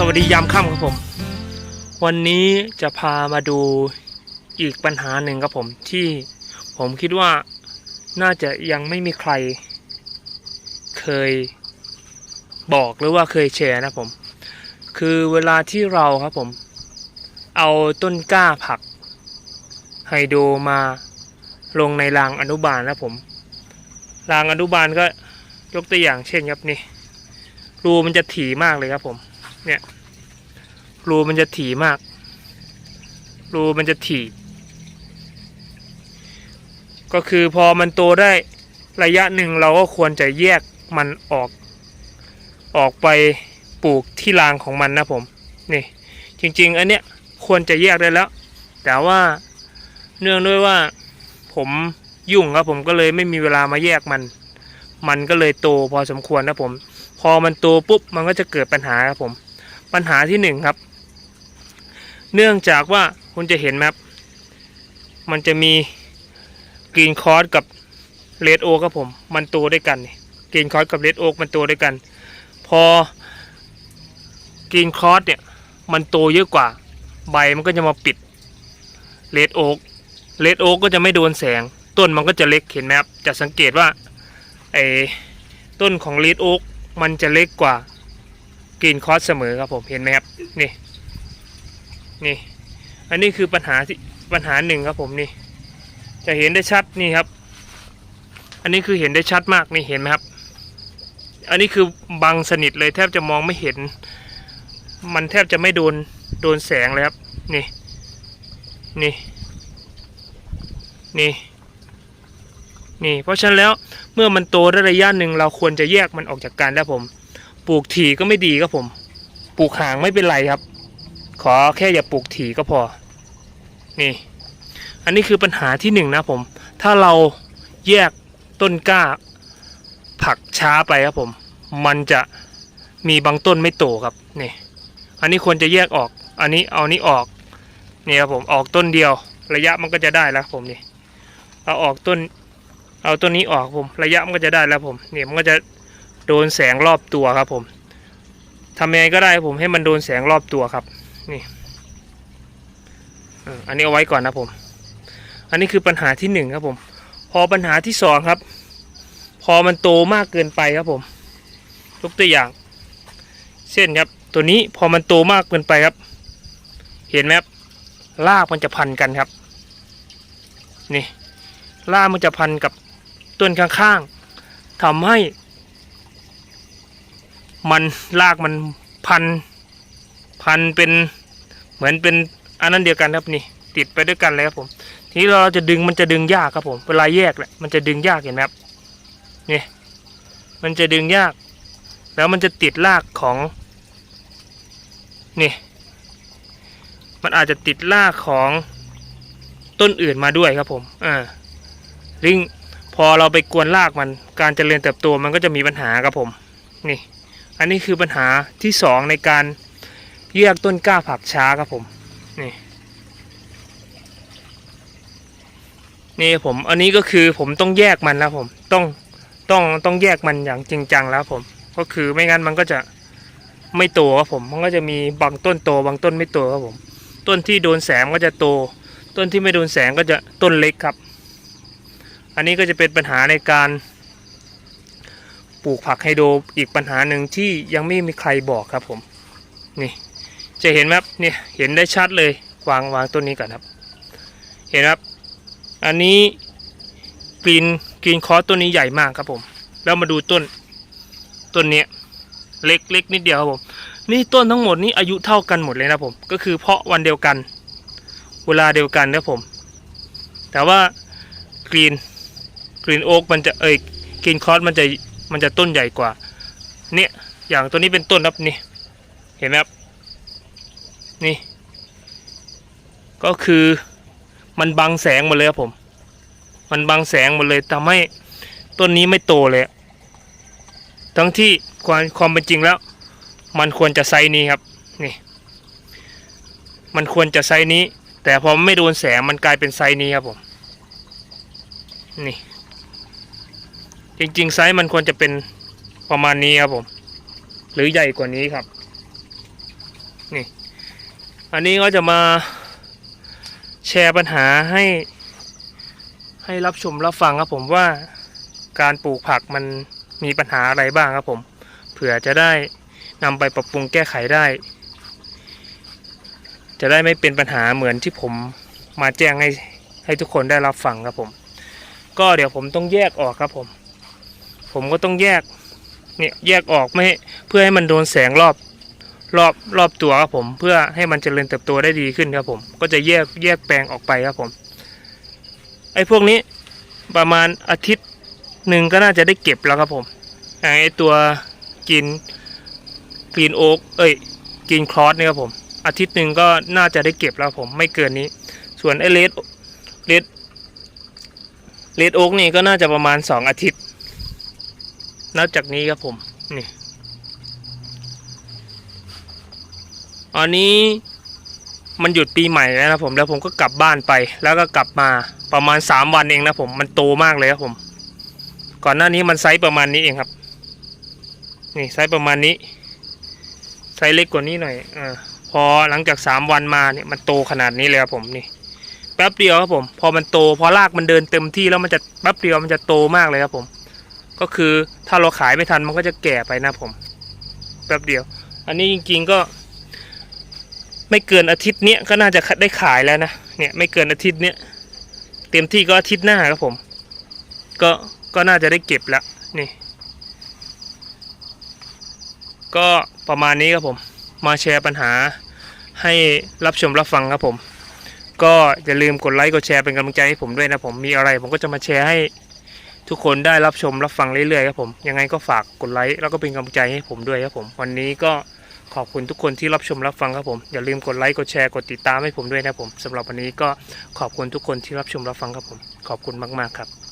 สวัสดียามค่ำครับผม วันนี้จะพามาดูอีกปัญหาหนึ่งครับผมที่ผมคิดว่าน่าจะยังไม่มีใคร เคยบอกหรือว่าเคยแชร์นะผม คือเวลาที่เราครับผม เอาต้นกล้าผักไฮโดรมาลงในรางอนุบาลนะผมรางอนุบาลก็ยกตัวอย่างเช่นครับนี่รูมันจะถี่มากเลยครับผม เนี่ย รูมันจะถี่มาก รูมันจะถี่ ก็คือพอมันโตได้ระยะหนึ่งเราก็ควรจะแยกมันออก ออกไปปลูกที่รางของมันนะผมนี่จริง ๆ อันเนี้ยควรจะแยกได้แล้ว แต่ว่าเนื่องด้วยว่าผมยุ่งครับผมก็เลยไม่มีเวลามาแยกมัน มันก็เลยโตพอสมควรนะผม พอมันโตปุ๊บมันก็จะเกิดปัญหาครับผม ปัญหาที่หนึ่งครับ เนื่องจากว่าคุณจะเห็นไหมครับ มันจะมีกรีนคอร์สกับเลดโอครับผม มันโตด้วยกันกรีนคอร์สกับเลดโอมันโตด้วยกัน พอกรีนคอร์สเนี่ยมันโตเยอะกว่า ใบมันก็จะมาปิดเลดโอกเลดโอกก็จะไม่โดนแสง ต้นมันก็จะเล็กเห็นไหมครับจะสังเกตว่าไอ้ต้นของเลดโอกมันจะเล็กกว่ากรีนคอร์สเสมอครับผมเห็นไหมครับนี่ นี่ อันนี้คือปัญหาที่ปัญหาหนึ่งครับผมนี่ จะเห็นได้ชัดนี่ครับ อันนี้คือเห็นได้ชัดมากนี่เห็นไหมครับ อันนี้คือบังสนิทเลยแทบจะมองไม่เห็น มันแทบจะไม่โดนโดนแสงเลยครับ นี่ นี่ นี่นี่เพราะฉะนั้นแล้วเมื่อมันโตได้ระยะหนึ่งเราควรจะแยกมันออกจากกันแล้วผม ปลูกถี่ก็ไม่ดีครับผม ปลูกห่างไม่เป็นไรครับ ขอแค่อย่าปลูกถี่ก็พอ นี่ อันนี้คือปัญหาที่หนึ่งนะผม ถ้าเราแยกต้นกล้า ผักช้าไปครับผม มันจะมีบางต้นไม่โตครับ นี่ อันนี้ควรจะแยกออก อันนี้เอานี้ออก นี่ครับผมออกต้นเดียว ระยะมันก็จะได้แล้วผมนี่ เอาออกต้น เอาต้นนี้ออกผม ระยะมันก็จะได้แล้วผม เนี่ยมันก็จะโดนแสงรอบตัวครับผมทำยังไงก็ได้ครับผมให้มันโดนแสงรอบตัวครับ นี่อันนี้เอาไว้ก่อนนะผม อันนี้คือปัญหาที่หนึ่งครับผม พอปัญหาที่สองครับ พอมันโตมากเกินไปครับผมยกตัวอย่างเช่นครับ ตัวนี้พอมันโตมากเกินไปครับ เห็นไหมครับรากมันจะพันกันครับ นี่รากมันจะพันกับต้นข้างๆทำให้ มันรากมันพันพันเป็น เหมือนเป็นอันนั้นเดียวกันครับนี่ ติดไปด้วยกันเลยครับผม ทีนี้เราจะดึงมันจะดึงยากครับผม เวลาแยกแหละมันจะดึงยากเห็นไหมครับนี่มันจะดึงยาก แล้วมันจะติดรากของนี่ มันอาจจะติดรากของต้นอื่นมาด้วยครับผมอ่าลิงพอเราไปกวนรากมันการเจริญเติบโตมันก็จะมีปัญหาครับผม นี่ อันนี้คือปัญหาที่สองในการ แยกต้นกล้าผักช้าครับผมนี่นี่ผม อันนี้ก็คือผมต้องแยกมันแล้วผม ต้องต้องต้องแยกมันอย่างจริงจังแล้วผม ก็คือไม่งั้นมันก็จะไม่โตครับผม มันก็จะมีบางต้นโตบางต้นไม่โตครับผม ต้นที่โดนแสงก็จะโต ต้นที่ไม่โดนแสงก็จะต้นเล็กครับ อันนี้ก็จะเป็นปัญหาในการปลูกผักไฮโดรอีกปัญหาหนึ่งที่ยังไม่มีใครบอกครับผม นี่ จะเห็นไหมครับเนี่ยเห็นได้ชัดเลยวางวางต้นนี้ก่อนครับ เห็นไหมครับ อันนี้กรีนกรีนคอสต้นนี้ใหญ่มากครับผม แล้วมาดูต้นต้นเนี้ยเล็กเล็กนิดเดียวครับผม นี่ต้นทั้งหมดนี้อายุเท่ากันหมดเลยนะผม ก็คือเพาะวันเดียวกัน เวลาเดียวกันนะผม แต่ว่ากรีนกรีนโอ๊กมันจะเอ้ยกรีนคอสมันจะมันจะต้นใหญ่กว่า เนี่ยอย่างตัวนี้เป็นต้นครับนี่ เห็นไหมครับ นี่ ก็คือมันบังแสงหมดเลยครับผม มันบังแสงหมดเลยทำให้ต้นนี้ไม่โตเลย ทั้งที่ความความเป็นจริงแล้ว มันควรจะไซนี้ครับ นี่ มันควรจะไซนี้ แต่พอไม่โดนแสงมันกลายเป็นไซนี้ครับผม นี่ จริงๆไซส์มันควรจะเป็นประมาณนี้ครับผม หรือใหญ่กว่านี้ครับ นี่ อันนี้ก็จะมาแชร์ปัญหาให้ให้รับชมรับฟังครับผมว่าการปลูกผักมันมีปัญหาอะไรบ้างครับผมเผื่อจะได้นำไปปรับปรุงแก้ไขได้ จะได้ไม่เป็นปัญหาเหมือนที่ผมมาแจ้งให้ให้ทุกคนได้รับฟังครับผม ก็เดี๋ยวผมต้องแยกออกครับผม ผมก็ต้องแยกเนี่ยแยกออกไม่เพื่อให้มันโดนแสงรอบ รอบรอบตัวครับผม เพื่อให้มันเจริญเติบโตได้ดีขึ้นครับผม ก็จะแยกแยกแปลงออกไปครับผมไอ้พวกนี้ประมาณอาทิตย์หนึ่งก็น่าจะได้เก็บแล้วครับผมอย่างไอ้ตัวกินกรีนโอ๊กเอ้ยกินคลอสเนี่ยครับผม อาทิตย์หนึ่งก็น่าจะได้เก็บแล้วผมไม่เกินนี้ ส่วนไอ้เลดเลดเลดโอ๊กนี่ก็น่าจะประมาณสองอาทิตย์ นับจากนี้ครับผมนี่ อันนี้มันหยุดปีใหม่แล้วนะผมแล้วผมก็กลับบ้านไป แล้วก็กลับมาประมาณสามวันเองนะผมมันโตมากเลยครับผม ก่อนหน้านี้มันไซส์ประมาณนี้เองครับ นี่ไซส์ประมาณนี้ ไซส์เล็กกว่านี้หน่อยอ่าพอหลังจากสามวันมาเนี่ยมันโตขนาดนี้เลยครับผมนี่แป๊บเดียวครับผม พอมันโตพอรากมันเดินเต็มที่แล้วมันจะแป๊บเดียวมันจะโตมากเลยครับผม ก็คือถ้าเราขายไม่ทันมันก็จะแก่ไปนะผม แป๊บเดียว อันนี้จริง ๆก็ ไม่เกินอาทิตย์เนี้ยก็น่าจะได้ขายแล้วนะเนี่ยไม่เกินอาทิตย์เนี้ยเต็มที่ก็อาทิตย์หน้าครับผม ก็ก็น่าจะได้เก็บแล้วนี่ ก็ประมาณนี้ครับผม มาแชร์ปัญหาให้รับชมรับฟังครับผม ก็อย่าลืมกดไลค์กดแชร์เป็นกำลังใจให้ผมด้วยนะผมมีอะไร ผมก็จะมาแชร์ให้ทุกคนได้รับชมรับฟังเรื่อยๆครับผมยังไงก็ฝากกดไลค์แล้วก็เป็นกำลังใจให้ผมด้วยครับผม วันนี้ก็ ขอบคุณทุกคนที่รับชมรับฟังครับผม อย่าลืมกดไลค์กดแชร์กดติดตามให้ผมด้วยนะผมสำหรับวันนี้ก็ขอบคุณทุกคนที่รับชมรับฟังครับผม ขอบคุณมากๆครับ